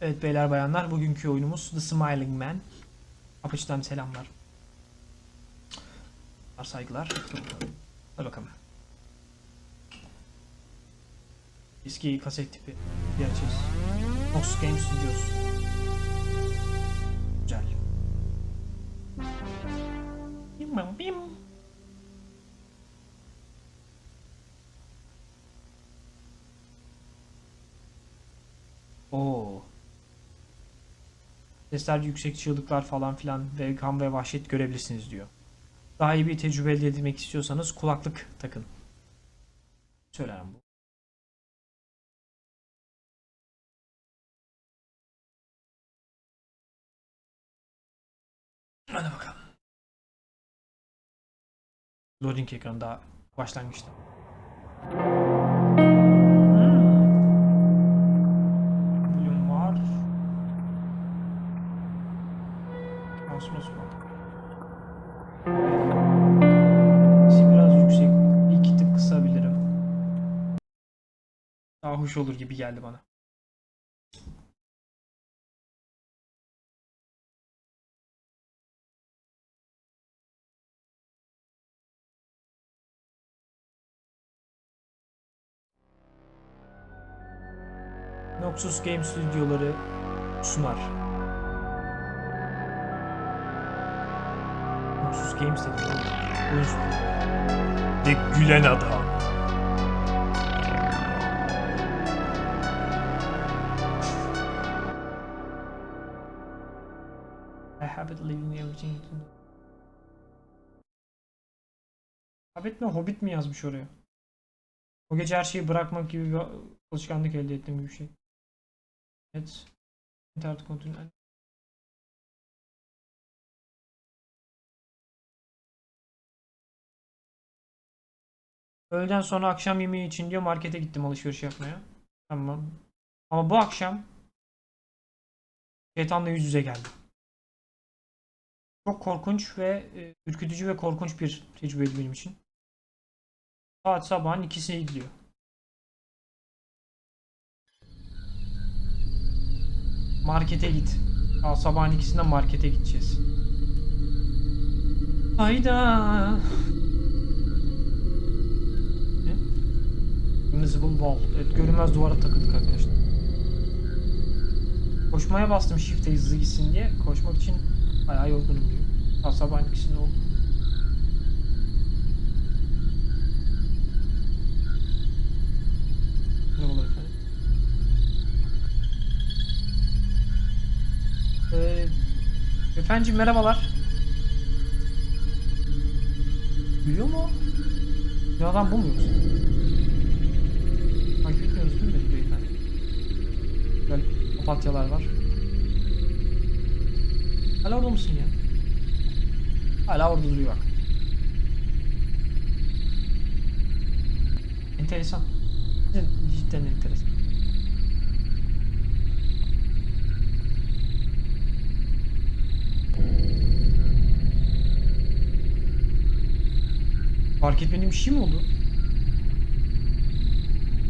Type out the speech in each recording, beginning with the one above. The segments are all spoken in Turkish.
Evet beyler bayanlar bugünkü oyunumuz The Smiling Man. Apaçı'dan selamlar. Saygılar. Hadi bakalım. Eski kaset tipi bir açacağız. Fox Game Studios. Güzel. Bim bam bim. Oo. Sesler yüksek çığlıklar falan filan ve kan ve vahşet görebilirsiniz diyor. Daha iyi bir tecrübe elde etmek istiyorsanız kulaklık takın. Söylerim bu. Hadi bakalım. Loading ekranı daha başlangıçta. Hoş olur gibi geldi bana. Noxus Game Stüdyoları sunar. Noxus Games dedim. Oyun stüdyosu. De gülen adam. I have it leaving everything. Hobbit mi Hobbit mi yazmış oraya? O gece her şeyi bırakmak gibi bir alışkanlık elde ettim gibi bir şey. Evet. İnternet kontrolü. Öğleden sonra akşam yemeği için diyor markete gittim alışveriş yapmaya. Tamam. Ama bu akşam şeytanla yüz yüze geldim. Çok korkunç ve e, ürkütücü ve korkunç bir tecrübeydi benim için. Saat sabahın ikisine gidiyor. Markete git. Aa, sabahın ikisinde markete gideceğiz. Hayda. Invisible wall. Evet görünmez duvara takıldık arkadaşlar. Koşmaya bastım shift'e hızlı gitsin diye. Koşmak için bayağı yorgunum diyor. Aa, sabahın ikisinde oldu. Ne olur efendim? Ee, efendim merhabalar. Gülüyor mu? Ya adam bu mu yoksa? Takip etmiyoruz değil mi beyefendi? Böyle papatyalar var. Hala orada mısın ya? Hala orada duruyor bak. Enteresan. Cidden, enteresan. Fark etmediğim bir şey mi oldu?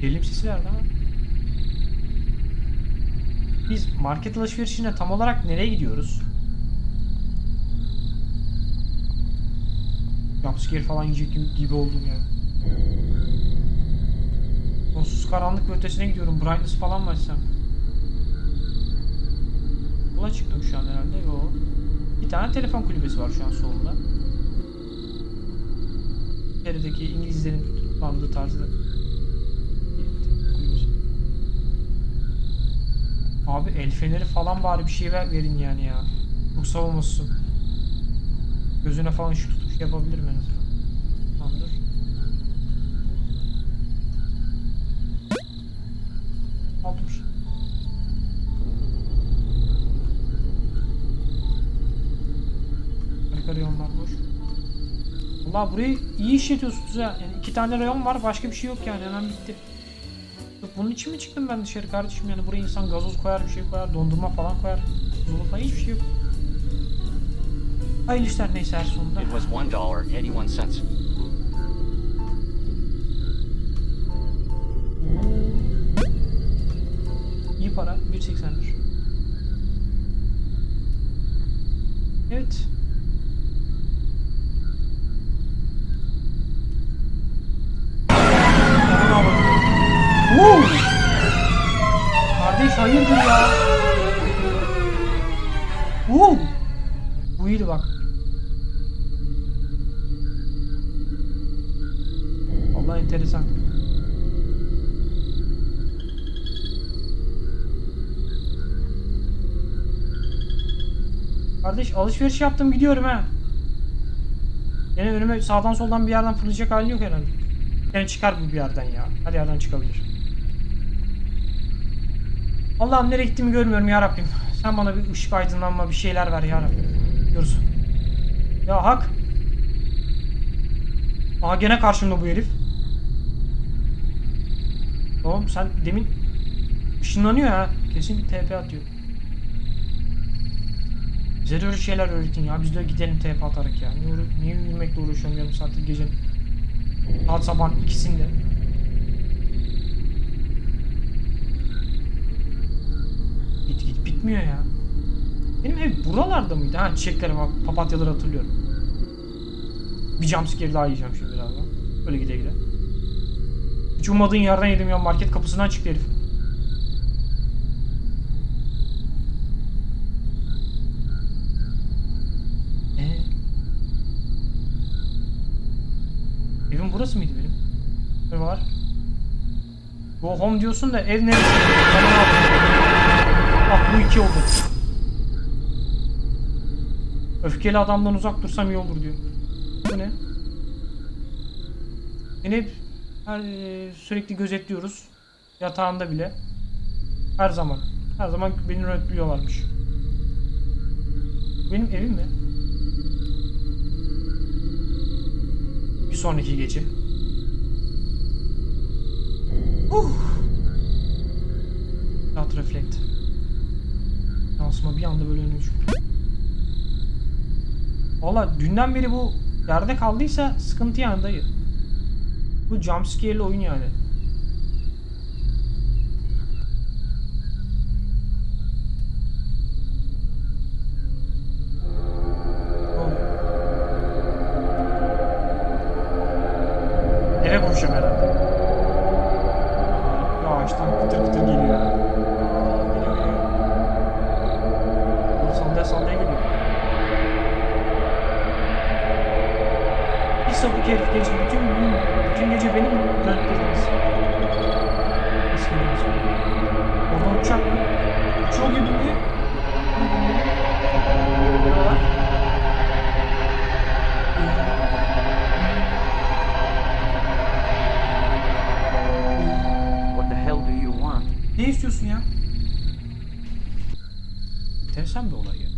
Gerilim sesi verdi ama. Biz market alışverişine tam olarak nereye gidiyoruz? Jumpscare falan yiyecek gibi, gibi oldum yani. Sonsuz karanlık ve ötesine gidiyorum. Brightness falan mı açsam? Yola çıktım şu an herhalde. Yo. Bir tane telefon kulübesi var şu an solunda. İçerideki İngilizlerin tutuklandığı tarzda. Abi el feneri falan bari bir şey ver, verin yani ya. Çok savunmasın. Gözüne falan şey yapabilirim en azından. Tamamdır. Şey. Arka reyonlar boş. Valla burayı iyi işletiyorsunuz ya. Yani iki tane reyon var başka bir şey yok yani hemen bitti. Bunun için mi çıktım ben dışarı kardeşim yani buraya insan gazoz koyar bir şey koyar dondurma falan koyar. Falan hiçbir şey yok. Hayırlı işler neyse her sonunda. It was one dollar eighty-one cents. İyi para 1.81. Evet. Woo! Kardeş hayırdır ya? Woo! Bu iyiydi bak. Enteresan. Kardeş alışveriş yaptım gidiyorum ha. Yine önüme sağdan soldan bir yerden fırlayacak halin yok herhalde. Yani çıkar bu bir yerden ya. Hadi yerden çıkabilir. Allah'ım nereye gittiğimi görmüyorum ya Rabbim. Sen bana bir ışık aydınlanma bir şeyler ver ya Rabbim. Gidiyoruz. Ya hak. Aha gene karşımda bu herif. Oğlum sen demin ışınlanıyor ha. Kesin TP atıyor. Bize de öyle şeyler öğretin ya. Biz de gidelim TP atarak ya. Niye, niye yürümekle uğraşıyorum yarım saattir gecenin. Saat sabahın ikisinde. Git git bitmiyor ya. Benim ev buralarda mıydı? Ha çiçeklerim, bak, papatyaları hatırlıyorum. Bir jumpscare daha yiyeceğim şimdi birazdan. Böyle gide gide. Hiç ummadığın yerden yedim ya. Market kapısından çıktı herif. Ee? Evim burası mıydı benim? Ne var? Go home diyorsun da ev neresi? Tamam abi. Ah bu iki oldu. Öfkeli adamdan uzak dursam iyi olur diyor. Bu ne? Beni hep her, e, sürekli gözetliyoruz. Yatağında bile. Her zaman. Her zaman beni röntliyorlarmış. Benim evim mi? Bir sonraki gece. Uh. Dot reflect. Yansıma bir anda böyle çıktı. Valla dünden beri bu yerde kaldıysa sıkıntı yani dayı. Bu jumpscare'li oyun yani. Sapık herif gece bütün gün, bütün gece. Nasıl geliyorsun? Oradan uçak mı? Uçuyor gibi mi? Merhabalar. What the hell do you want? Ne istiyorsun ya? Enteresan bir olay ya.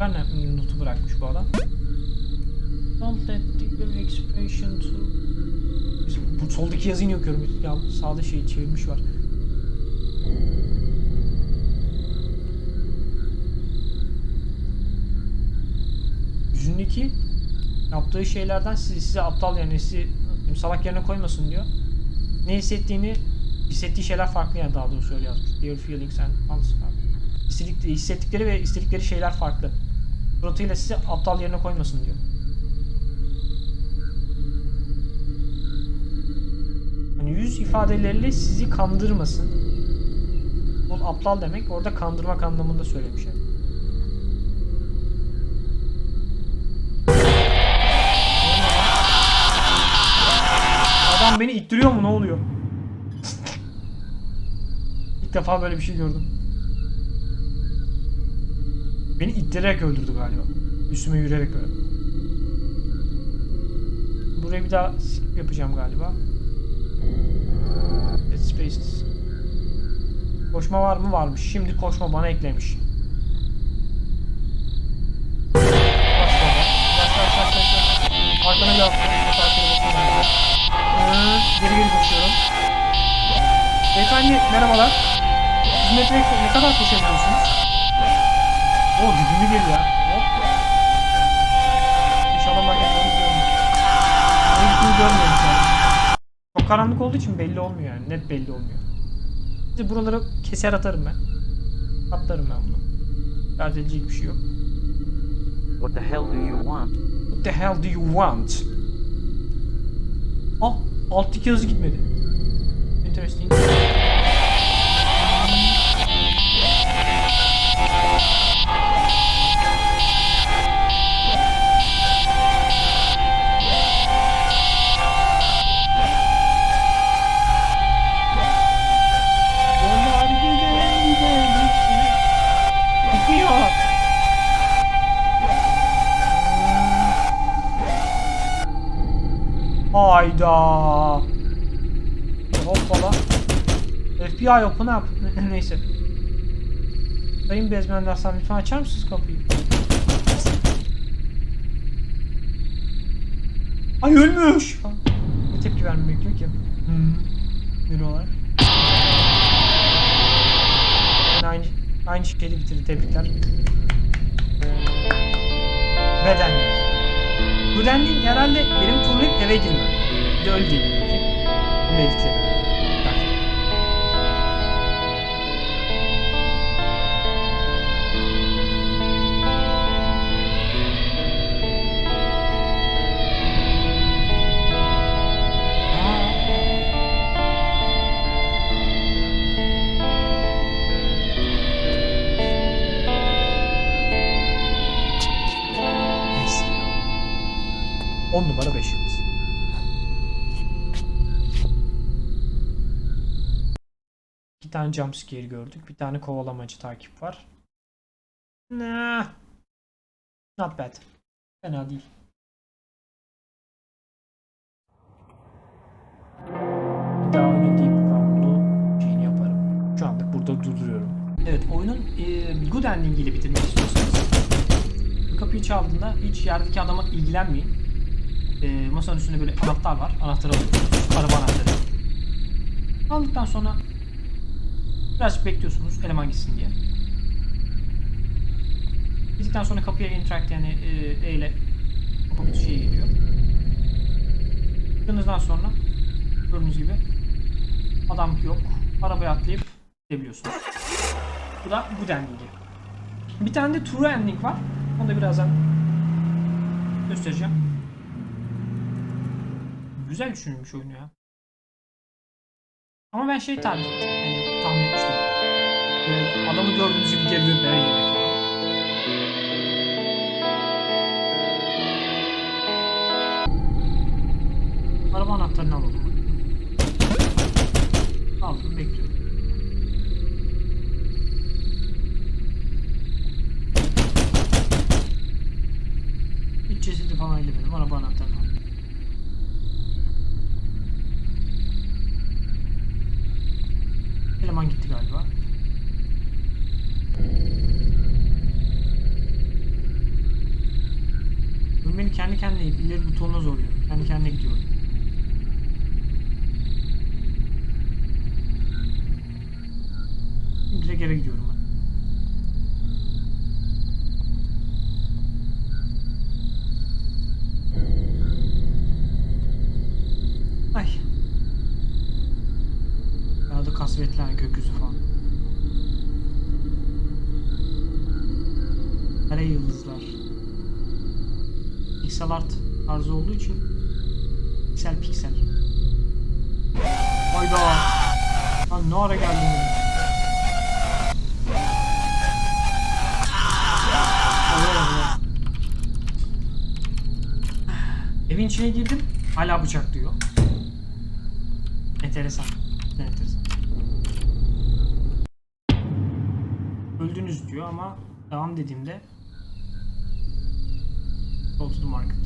Ben ne notu bırakmış bu adam? Don't let the expression to... Bu soldaki yazıyı okuyorum. Ya sağda şeyi çevirmiş var. Yüzündeki yaptığı şeylerden sizi, size aptal yani sizi salak yerine koymasın diyor. Ne hissettiğini hissettiği şeyler farklı yani daha doğrusu öyle yazmış. Their feelings and are- İstedik, hissettikleri ve istedikleri şeyler farklı. Suratıyla sizi aptal yerine koymasın diyor. Yüz ifadeleriyle sizi kandırmasın. Bu aptal demek orada kandırmak anlamında söylemiş yani. Adam beni ittiriyor mu ne oluyor? İlk defa böyle bir şey gördüm. Beni ittirerek öldürdü galiba. Üstüme yürüyerek böyle. Buraya bir daha yapacağım galiba. Dead Spaces. Koşma var mı? Varmış. Şimdi koşma bana eklemiş. Arkana bir. Ee, geri geri koşuyorum. Beyefendi merhabalar. Siz metroya ne kadar koşabiliyorsunuz? O dibimi geliyor. Hop. İnşallah marketleri görmüyor. Ne gittiğini görmüyorum şu an. Çok karanlık olduğu için belli olmuyor yani. Net belli olmuyor. İşte buraları keser atarım ben. Atlarım ben bunu. Dert edecek bir şey yok. What the hell do you want? What the hell do you want? Ah, alttaki yazı gitmedi. Interesting. Hayda. Hoppala. FBI open up. Neyse. Sayın bezmenler sen lütfen açar mısınız kapıyı? Ay ölmüş. Ne tepki vermemi bekliyor ki? Hmm. Mirolar. Yine aynı, aynı şeyi bitirdi. Tebrikler. Bedenlik. Bedenlik herhalde benim turlayıp eve girmem. Öyle değil. Editlerim. Belki. 10 numara 5 yıldız. Tane jumpscare gördük. Bir tane kovalamacı takip var. Nah. Not bad. Fena değil. Daha oyunun deep round'u şeyini yaparım. Şu anlık burada durduruyorum. Evet oyunun e, good ending ile bitirmek istiyorsanız kapıyı çaldığında hiç yerdeki adama ilgilenmeyin. Ee, masanın üstünde böyle anahtar var. Anahtarı alıyorsunuz. Araba anahtarı. Aldıktan sonra birazcık bekliyorsunuz eleman gitsin diye. Gittikten sonra kapıya interact yani e, E ile kapı şey geliyor. Çıktığınızdan sonra gördüğünüz gibi adam yok. Arabaya atlayıp gidebiliyorsunuz. Bu da bu endingi. Bir tane de true ending var. Onu da birazdan göstereceğim. Güzel düşünülmüş oyunu ya. Ama ben şey tahmin, yani tahmin etmiştim. Böyle adamı gördüğünüz gibi geri dönüp eve girmek falan. Araba anahtarını alalım. Aldım bekliyorum. Hiç cesedi falan ellemedim. Araba anahtarını aldım. Eleman gitti galiba. Ben beni kendi kendine ileri butonuna zorluyor. Kendi kendine gidiyorum. Direkt eve gidiyorum ben. Ay. Ya da kasvetli hani gökyüzü falan. Kare yıldızlar. Pixel art tarzı olduğu için piksel piksel. Hayda. Lan ne ara? Allah Allah. Evin içine girdim. Hala bıçak diyor. Enteresan. Enteresan. Öldünüz diyor ama devam dediğimde Go to the market.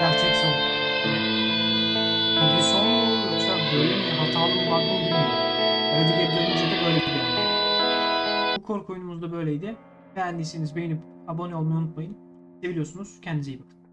Gerçek son. Bir son mu yoksa böyle mi hatalı mı bug mı bilmiyorum. Eve geri dönünce de böyle bir yani. Bu korku oyunumuz da böyleydi. Beğendiyseniz beğenip abone olmayı unutmayın. Seviyorsunuz. Kendinize iyi bakın.